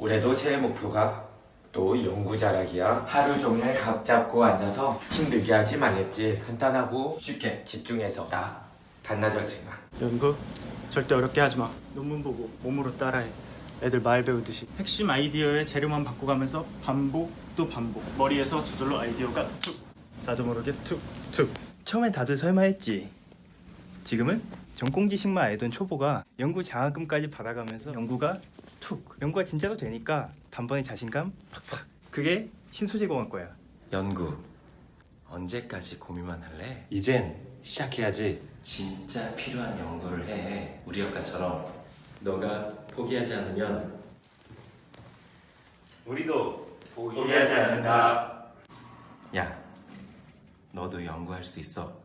올해도 제 목표가 또 연구 잘하기야. 하루 종일 각 잡고 앉아서 힘들게 하지 말랬지. 간단하고 쉽게 집중해서 나 반나절 씩만. 연구 절대 어렵게 하지 마. 논문 보고 몸으로 따라해. 애들 말 배우듯이 핵심 아이디어의 재료만 바꿔가면서 반복 또 반복 머리에서 저절로 아이디어가 툭 나도 모르게 툭툭 처음엔 다들 설마했지 지금은 전공 지식만 알던 초보가 연구 장학금까지 받아가면서 연구가 툭 연구가 진짜로 되니까 단번에 자신감 팍팍 그게 신소재공학 과야 연구 언제까지 고민만 할래? 이젠 시작해야지. 진짜 필요한 연구를 해 우리 학과처럼 너가 포기하지 않으면 우리도 포기하지 않는다. 야 너도 연구할 수 있어